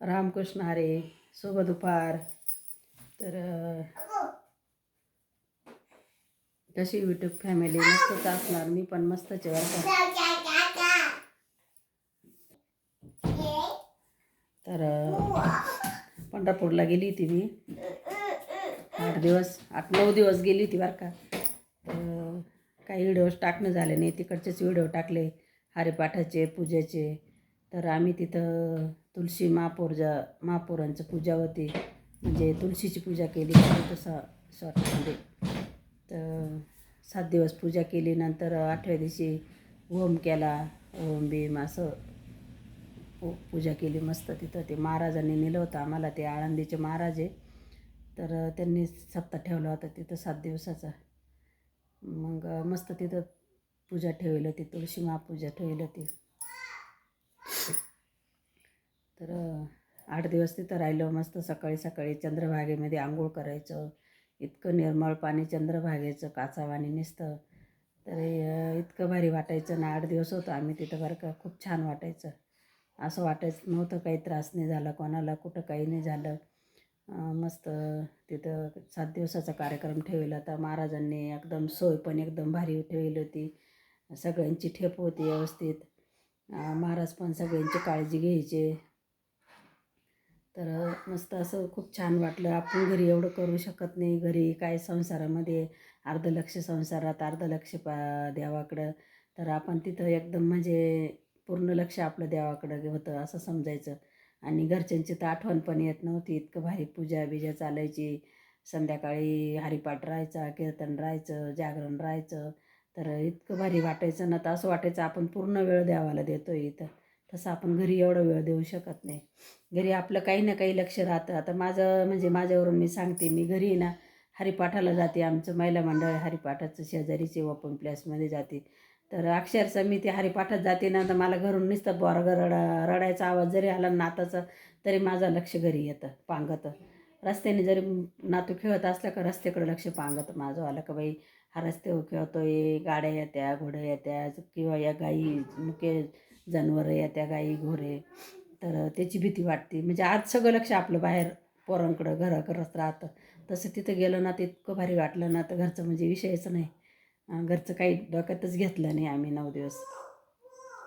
रामकृष्ण हरे शुभ दुपार तर तशी कशी यूट्यूब फॅमिली मस्तच असणार. मी पण मस्त आहे तर पंढरपूरला गेली होती मी. आठ दिवस आठ नऊ दिवस गेली होती बरं का. तर काही व्हिडिओज टाकणं झाले नाही. तिकडचेच व्हिडिओ टाकले. हरिपाठाचे पूजेचे. तर आम्ही तिथं तुळशी महापौरजा महापौरांचं पूजा होती. म्हणजे तुळशीची पूजा केली. तिथं सा शॉर्टमध्ये म्हणजे, तर सात दिवस पूजा केली. नंतर आठव्या दिवशी होम केला. होम भीम असं पूजा केली मस्त तिथं. ते महाराजांनी नेलं होतं आम्हाला. ते आळंदीचे महाराज आहे. तर त्यांनी सप्ताह ठेवला होता तिथं सात दिवसाचा. मग मस्त तिथं पूजा ठेवली होती. तुळशी महापूजा ठेवली होती. तर आठ दिवस तिथं राहिलो मस्त सकाळी सकाळी चंद्रभागेमध्ये आंघोळ करायचं. इतकं निर्मळ पाणी चंद्रभागेचं काचावाणी नुसतं. तर इतकं भारी वाटायचं ना आठ दिवस होतो आम्ही तिथं बरं का खूप छान वाटायचं. असं वाटायचं नव्हतं काही त्रास नाही झाला कोणाला कुठं काही नाही झालं. मस्त तिथं सात दिवसाचा कार्यक्रम ठेवला होता. महाराजांनी एकदम सोय पण एकदम भारी ठेवली होती. सगळ्यांची ठेप होती व्यवस्थित. महाराज पण सगळ्यांची काळजी घ्यायचे. तर मस्त असं खूप छान वाटलं. आपण घरी एवढं करू शकत नाही. घरी काय संसारामध्ये अर्ध लक्ष संसारात अर्ध लक्ष पा देवाकडं तर आपण तिथं एकदम म्हणजे पूर्ण लक्ष आपलं देवाकडं होतं असं समजायचं. आणि घरच्यांची तर आठवण पण येत नव्हती. इतकं भारी पूजा बिजा चालायची. संध्याकाळी हरिपाठ राहायचा कीर्तन राहायचं जागरण राहायचं. तर इतकं भारी वाटायचं ना तर असं वाटायचं आपण पूर्ण वेळ द्यावाला देतो आहे इथं. तसं आपण घरी एवढा वेळ देऊ शकत नाही. घरी आपलं काही ना काही लक्ष राहतं. आता माझं म्हणजे माझ्यावरून मी सांगते मी घरी ना हरिपाठाला जाते आमचं महिला मंडळ हरिपाठाचं शेजारीचे ओपन प्लेसमध्ये जाते. तर अक्षरशः मी ते हरिपाठात जाते ना तर मला घरून नुसतं बोरग रडा रडायचा आवाज जरी आला नाताचा तरी माझं लक्ष घरी येतं पांगतं. रस्त्याने जरी नातू खेळत असलं का रस्त्याकडे लक्ष पांगतं माझं आलं का बाई हा रस्त्यावर ये गाड्या येत्या घोड्या येत्या किंवा या गाई मुके जनावरं येत्या गाई घोरे तर त्याची भीती वाटते. म्हणजे आज सगळं लक्ष आपलं बाहेर पोरांकडं घराकडंच राहतं. तसं तिथं गेलं ना ते इतकं भारी वाटलं ना तर घरचं म्हणजे विषयच नाही. घरचं काही डोक्यातच घेतलं नाही आम्ही नऊ दिवस.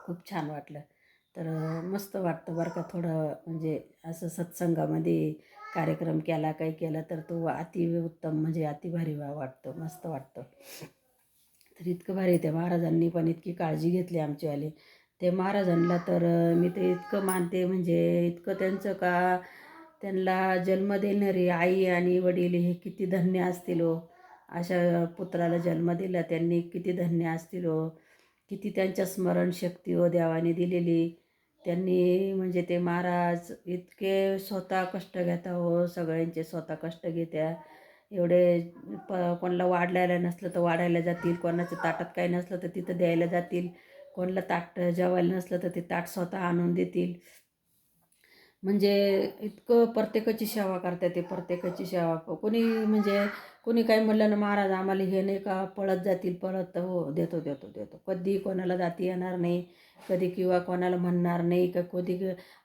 खूप छान वाटलं. तर मस्त वाटतं बरं का थोडं म्हणजे असं सत्संगामध्ये कार्यक्रम केला काही केला तर तो अति उत्तम म्हणजे अति भारी वा वाटतं मस्त वाटतं. तर इतकं भारी ते महाराजांनी पण इतकी काळजी घेतली आमचीवाली. ते महाराजांना तर मी ते इतकं मानते म्हणजे इतकं त्यांचं का त्यांना जन्म देणारी आई आणि वडील हे किती धन्य असतील हो. अशा पुत्राला जन्म दिला त्यांनी किती धन्य असतील हो. किती त्यांच्या स्मरणशक्ती हो देवाने दिलेली. त्यांनी म्हणजे ते महाराज इतके स्वतः कष्ट घेता हो सगळ्यांचे स्वतः कष्ट घेत्या. एवढे प कोणाला वाढायला नसलं तर वाढायला जातील कोणाच्या ताटात काही नसलं तर तिथं द्यायला जातील कोणाला ताट जेवायला नसलं तर ते ताट स्वतः आणून देतील. म्हणजे इतकं प्रत्येकाची सेवा करतात ते प्रत्येकाची सेवा. कोणी म्हणजे कोणी काही म्हणलं ना महाराज आम्हाला हे नाही का पळत जातील पळत हो देतो देतो देतो. कधी कोणाला जाती येणार नाही कधी किंवा कोणाला म्हणणार नाही का कधी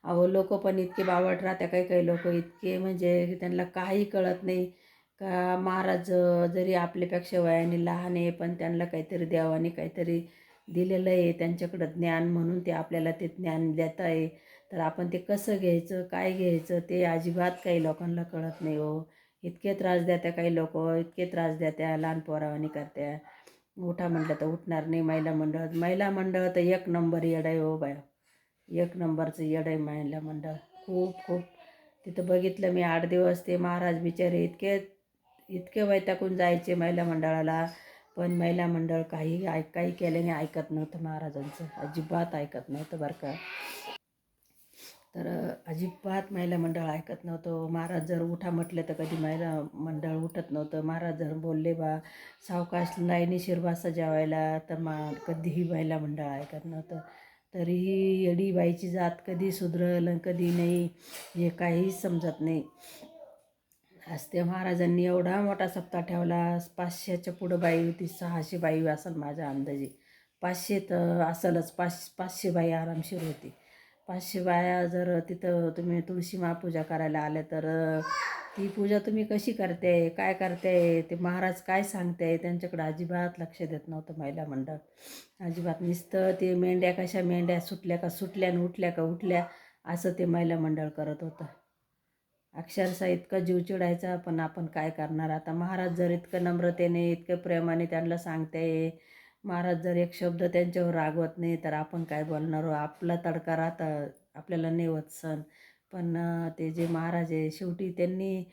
अहो लोक पण इतके बावट राहत्या काही काही लोक इतके म्हणजे त्यांना काही कळत नाही. का महाराज जरी आपल्यापेक्षा वयाने लहान आहे पण त्यांना काहीतरी देवाने काहीतरी दिलेलं आहे त्यांच्याकडं ज्ञान म्हणून ते आपल्याला ते ज्ञान देत आहे. तर आपण ते कसं घ्यायचं काय घ्यायचं ते अजिबात काही लोकांना कळत नाही हो. इतके त्रास देत्या काही लोक इतके त्रास देत्या लहान पोरावानी करत्या. उठा म्हटलं तर उठणार नाही महिला मंडळ. महिला मंडळ तर एक नंबर येड आहे हो बाय. एक नंबरचं येड आहे महिला मंडळ. खूप खूप. तिथं बघितलं मी आठ दिवस ते महाराज बिचारे इतके इतके वैतागून जायचे महिला मंडळाला. पण महिला मंडळ काही ऐक काही केल्याने ऐकत नव्हतं महाराजांचं. अजिबात ऐकत नव्हतं बरं का. तर अजिबात महिला मंडळ ऐकत नव्हतं. महाराज जर उठा म्हटलं तर कधी महिला मंडळ उठत नव्हतं. महाराज जर बोलले बा सावकाश लाईनीशीर बसा जेवायला. तर मा कधीही महिला मंडळ ऐकत नव्हतं. तरीही येडी बाईची जात कधी सुधरल कधी नाही हे काहीच समजत नाही. आज महाराजांनी एवढा मोठा सप्ताह ठेवला. पाचशेच्या पुढं बाई होती सहाशे बाई असेल माझ्या अंदाजे. पाचशे तर असेलच. पाच पाचशे बाई आरामशीर होती. पाचशे बाया जर तिथं तुम्ही तुळशी महापूजा करायला आल्या तर ती पूजा तुम्ही कशी करते? काय करते? ते महाराज काय सांगते? त्यांच्याकडे अजिबात लक्ष देत नव्हतं महिला मंडळ. अजिबात नुसतं ते मेंढ्या कशा मेंढ्या सुटल्या का सुटल्या आणि उठल्या का उठल्या असं ते महिला मंडळ करत होतं. अक्षरशः इतका जीव चिडायचा पण आपण काय करणार? आता महाराज जर इतकं नम्रतेने इतकं प्रेमाने त्यांना सांगते महाराज जर एक शब्द त्यांच्यावर रागवत नाही तर आपण काय बोलणार आहो? आपला तडका राहता आपल्याला नाही सण. पण ते जे महाराज आहे शेवटी त्यांनी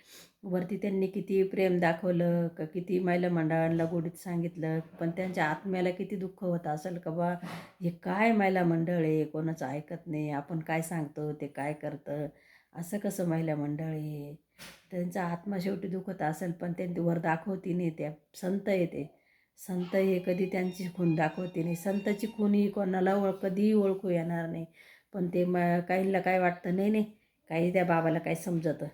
वरती त्यांनी किती प्रेम दाखवलं का किती महिला मंडळांना गोडीत सांगितलं पण त्यांच्या आत्म्याला किती दुःख होत असेल का बा? हे काय महिला मंडळ आहे? कोणाचं ऐकत नाही. आपण काय सांगतो? ते काय करतं? असं कसं महिला मंडळ आहे? त्यांचा आत्मा शेवटी दुखत असेल पण त्यांनी वर दाखवती नाही. त्या संत आहे ते. संत हे कधी त्यांची खून दाखवते नाही. संताची खून ही कोणाला ओळ कधीही ओळखू येणार नाही. पण ते म काहींना काय वाटतं नाही नाही. काही त्या बाबाला काय समजतं.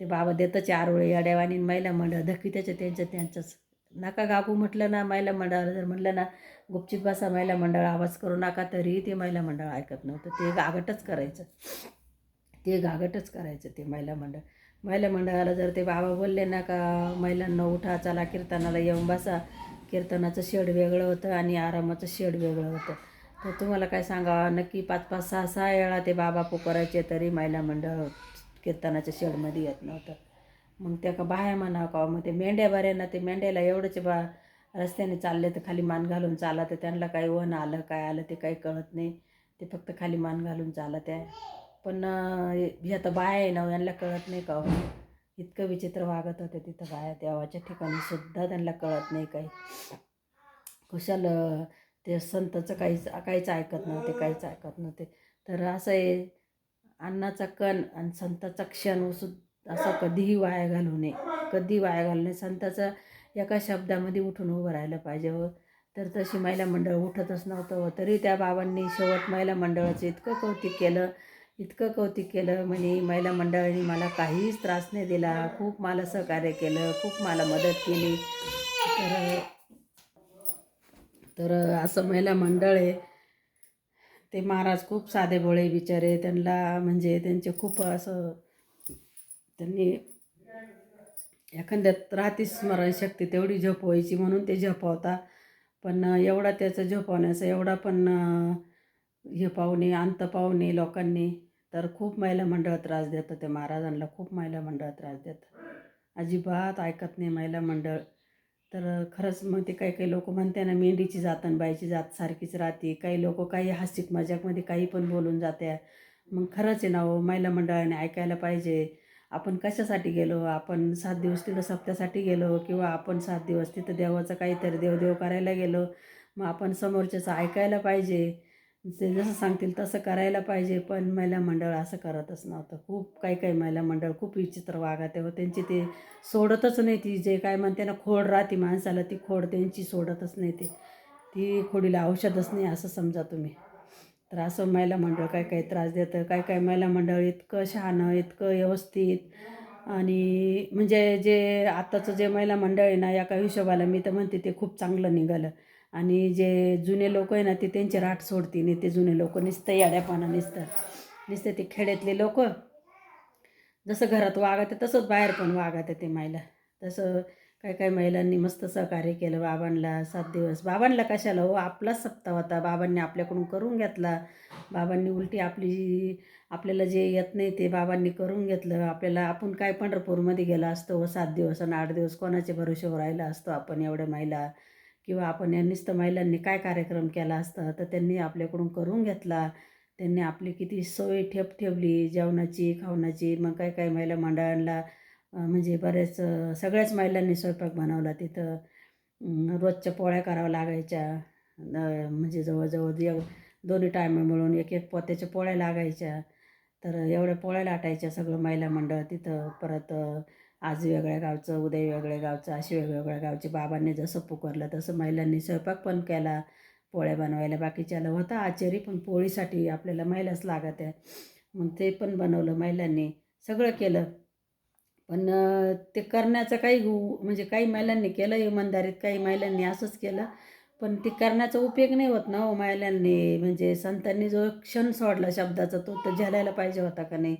ते बाबा देतं चार वेळे अड्यावानी महिला मंडळ. धक्की त्याच्या त्यांचं त्यांचंच नका गाबू म्हटलं ना महिला मंडळाला. जर म्हटलं ना गुपचित बसा महिला मंडळ आवाज करू नका तरीही ते महिला मंडळ ऐकत नव्हतं. ते गागटच करायचं. ते गागटच करायचं ते महिला मंडळ. महिला मंडळाला जर ते बाबा बोलले ना का महिलांना उठा चला कीर्तनाला येऊन बसा. कीर्तनाचं शेड वेगळं होतं आणि आरामाचं शेड वेगळं होतं. तर तुम्हाला काय सांगावं नक्की पाच पाच सहा सहा वेळा ते बाबा पुकारायचे तरी महिला मंडळ कीर्तनाच्या शेडमध्ये येत नव्हतं. मग त्या का बाया म्हणा का मग ते मेंढ्या बऱ्यांना ते मेंढ्याला एवढंच बा रस्त्याने चालले तर खाली मान घालून चाला तर त्यांना काही वन आलं काय आलं ते काही कळत नाही. ते फक्त खाली मान घालून चालत आहे पण हे आता बाया आहे ना यांना कळत नाही का हो? इतकं विचित्र वागत होते तिथं बाया देवाच्या ठिकाणी सुद्धा त्यांना कळत नाही काही. कुशाल ते संतचं काहीच काहीच ऐकत नव्हते काहीच ऐकत नव्हते. तर असं आहे अन्नाचा कण आणि संताचा क्षण सुद्धा असं कधीही वाया घालू नये. कधी वाया घालू नये. संताचा एका शब्दामध्ये उठून उभं राहिलं पाहिजे व तर तशी महिला मंडळ उठतच नव्हतं हो. तरी त्या बाबांनी शेवट महिला मंडळाचं इतकं कौतिक केलं. इतकं कौतिक केलं म्हणे महिला मंडळाने मला काहीच त्रास नाही दिला. खूप मला सहकार्य केलं खूप मला मदत केली. तर तर असं महिला मंडळ आहे. ते महाराज खूप साधे भोळे बिचारे. त्यांना म्हणजे त्यांचे खूप असं त्यांनी एखाद्यात राहते स्मरणशक्ती तेवढी झोपवायची म्हणून ते झोपवता. पण एवढा त्याचं झोपवण्याचा एवढा पण हे पाहुणे अंत पाहुणे लोकांनी. तर खूप महिला मंडळ त्रास देतं ते महाराजांना खूप महिला मंडळ त्रास देतं अजिबात ऐकत नाही महिला मंडळ. तर खरंच मग ते काही काही लोक म्हणते ना मेंढीची जात आणि बाईची जात सारखीच राहते. काही लोक काही हास्यिक मजाकमध्ये काही पण बोलून जाते मग खरंच आहे ना हो महिला मंडळाने ऐकायला पाहिजे. आपण कशासाठी गेलो? आपण सात दिवस तिथं सप्त्यासाठी गेलो किंवा आपण सात दिवस तिथं देवाचं काहीतरी देवदेव करायला गेलो? मग आपण समोरच्याचं ऐकायला पाहिजे. ते जसं सांगतील तसं करायला पाहिजे पण महिला मंडळ असं करतच नव्हतं. खूप काही काही महिला मंडळ खूप विचित्र वागत व हो, त्यांची ते सोडतच नाही ती. जे काय म्हणते ना खोड राहते माणसाला ती खोड त्यांची सोडतच नाही ती. ती खोडीला औषधच नाही असं समजा तुम्ही. तर असं महिला मंडळ काय काही त्रास देतं? काय काय महिला मंडळ इतकं शहाणं इतकं व्यवस्थित. आणि म्हणजे जे आत्ताचं जे महिला मंडळ आहे ना एका हिशोबाला मी तर म्हणते ते खूप चांगलं निघालं. आणि जे जुने लोक आहे ना ते त्यांचे राट सोडते नाही ते जुने लोक नुसतं याड्यापाना नुसतं. नुसतं ते खेड्यातले लोक. जसं घरात वागत तसंच बाहेर पण वागत आहे ते महिला. तसं काय काय महिलांनी मस्त सहकार्य केलं बाबांना सात दिवस. बाबांना कशाला हो? आपलाच सप्ताह होता. बाबांनी आपल्याकडून करून घेतला. बाबांनी उलटी आपली आपल्याला जे येत नाही ते बाबांनी करून घेतलं. आपल्याला आपण काय पंढरपूरमध्ये गेला असतो व सात दिवस आणि आठ दिवस कोणाच्या भरोश्यावर राहिला असतो आपण एवढ्या महिला? किंवा आपण या नुसतं महिलांनी काय कार्यक्रम केला असता तर त्यांनी आपल्याकडून करून घेतला. त्यांनी आपली किती सोय ठेप ठेवली जेवणाची खावण्याची मग काय काय महिला मंडळांना म्हणजे बरेच सगळ्याच महिलांनी स्वयंपाक बनवला तिथं. रोजच्या पोळ्या कराव्या लागायच्या. म्हणजे जवळजवळ एक दोन्ही टायम मिळून एक एक पोत्याच्या पोळ्या लागायच्या. तर एवढ्या पोळ्या लाटायच्या सगळं महिला मंडळ तिथं. परत आज वेगळ्या गावचं उद्या वेगळ्या गावचं अशी वेगवेगळ्या गावचे बाबांनी जसं पुकारलं तसं महिलांनी स्वयंपाक पण केला पोळ्या बनवायला बाकीच्याला होता आचारी पण पोळीसाठी आपल्याला महिलाच लागत आहे मग ते पण बनवलं महिलांनी सगळं केलं. पण ते करण्याचं काही म्हणजे काही महिलांनी केलं इमानदारीत काही महिलांनी असंच केलं. पण ते करण्याचा उपयोग नाही होत ना हो महिलांनी. म्हणजे संतांनी जो क्षण सोडला शब्दाचा तो तर झेलायला पाहिजे होता का नाही?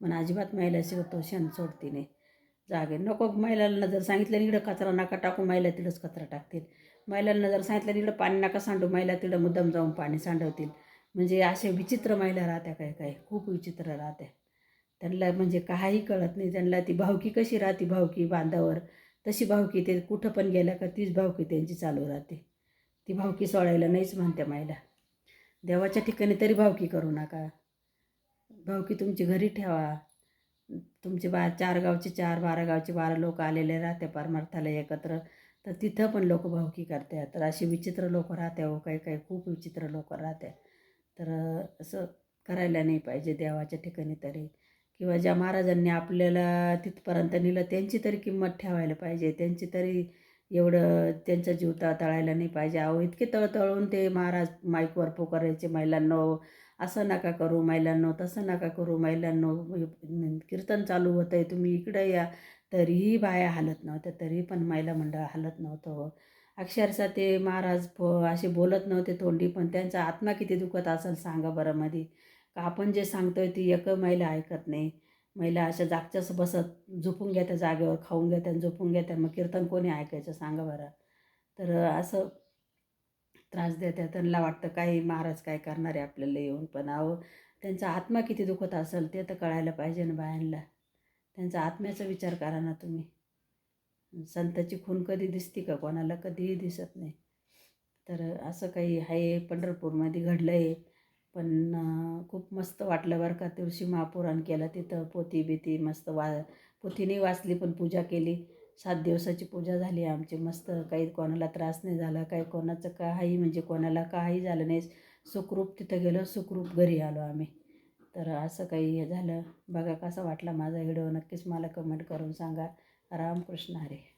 पण अजिबात महिला तो क्षण सोडती नाही. जागे. नको महिलांना जर सांगितलं इकडं कचरा नका टाकू महिला तिकडंच कचरा टाकतील. महिलांना जर सांगितलं इकडं पाणी नका सांडू महिला तिकडं मुद्दाम जाऊन पाणी सांडवतील. म्हणजे असे विचित्र महिला राहत्या काय काय खूप विचित्र राहत्या. त्यांना म्हणजे काही कळत नाही. त्यांना ती भावकी कशी राहते? भावकी बांधावर. तशी भावकी ते कुठं पण गेल्या का तीच भावकी त्यांची चालू राहते. ती भावकी सोडायला नाहीच म्हणते महिला. देवाच्या ठिकाणी तरी भावकी करू नका. भावकी तुमची घरी ठेवा. तुमचे बा चार गावचे चार बारा गावचे बारा लोक आलेले राहते परमार्थाला एकत्र. तर तिथं पण लोक भावकी करतात तर अशी विचित्र लोक राहते हो काही काही खूप विचित्र लोक राहते. तर असं करायला नाही पाहिजे देवाच्या ठिकाणी तरी. किंवा ज्या महाराजांनी आपल्याला तिथपर्यंत नेलं त्यांची तरी किंमत ठेवायला पाहिजे. त्यांची तरी एवढं त्यांचा जीव तळायला नाही पाहिजे. अहो इतके तळतळून ते महाराज माईकवर पोकरायचे महिलांना असं नका करू महिलांनो तसं नका करू महिलांनो. कीर्तन चालू होतं आहे तुम्ही इकडं या. तरीही बाया हालत नव्हत्या तरी पण महिला मंडळ हालत नव्हतं हो. अक्षरशः ते महाराज प असे बोलत नव्हते तोंडी पण त्यांचा आत्मा किती दुखत असेल सांगा बरं मध्ये का आपण जे सांगतोय ती एक महिला ऐकत नाही. महिला अशा जागच्याच बसत झोपून घेत्या जागेवर खाऊन घेत्या झोपून घेत्या मग कीर्तन कोणी ऐकायचं सांगा बरं. तर असं त्रास देतात. त्यांना वाटतं काही महाराज काय करणार आहे आपल्याला येऊन? पण अहो त्यांचा आत्मा किती दुखत असेल ते तर कळायला पाहिजे ना बायांना. त्यांचा आत्म्याचा विचार करा ना तुम्ही. संताची खून कधी दिसते का कोणाला? कधीही दिसत नाही. तर असं काही आहे पंढरपूरमध्ये घडलं आहे पण खूप मस्त वाटलं बरं का तुळशी महापुराण केलं. तिथं पोती बिती मस्त वा पोथीने वाचली पण पूजा केली. सात दिवसाची पूजा झाली आमची मस्त काही कोणाला त्रास नाही झाला काही कोणाचं काही म्हणजे कोणाला काही झालं नाही. सुखरूप तिथं गेलो सुखरूप घरी आलो आम्ही. तर असं काही हे झालं. बघा कसा वाटला माझा व्हिडिओ. नक्कीच मला कमेंट करून सांगा. रामकृष्ण हरे.